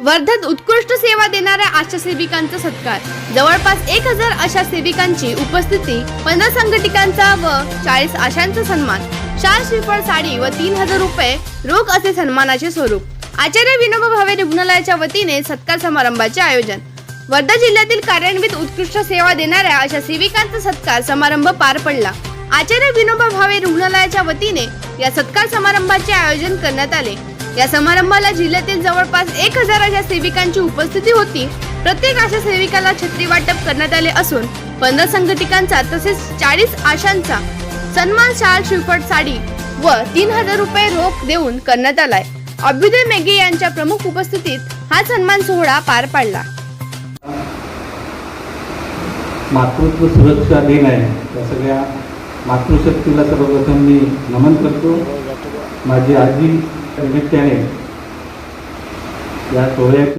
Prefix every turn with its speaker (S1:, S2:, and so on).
S1: वर्ध्यात उत्कृष्ट सेवा देणाऱ्या आशा सेविकांचा सत्कार. जवळपास एक हजार आशा सेविकांची उपस्थिती पंधरा संघटिकांचा व चाळीस आशांचा सन्मान. चार श्रीफळ साडी व तीन हजार रुपये रोख असे सन्मानाचे स्वरूप. आचार्य विनोबा भावे रुग्णालयाच्या वतीने सत्कार समारंभाचे आयोजन. वर्धा जिल्ह्यातील कार्यान्वित उत्कृष्ट सेवा देणाऱ्या अशा सेविकांचा सत्कार समारंभ पार पडला. आचार्य विनोबा भावे रुग्णालयाच्या वतीने या सत्कार समारंभाचे आयोजन करण्यात आले. या समारंभाला जिल्ह्यातील जवळपास एक हजाराच्या सेविकांची उपस्थिती होती. प्रत्येक आशा सेविकाला छत्री वाटप करण्यात आले असून पंधरा संघटिकांचा तसेच चाळीस आशांचा सन्मान शाल श्रीफळ साडी व तीन हजार रुपये रोख देऊन करण्यात आलाय. अभ्युदय मेघे यांच्या प्रमुख उपस्थितीत हा सन्मान सोहळा पार पडला.
S2: मातृत्व सुरक्षा दिन आहे. त्या सगळ्या मातृशक्तीला सर्वप्रथम मी नमन करतो. माझी आजी निमित्ताने या सोहळ्याची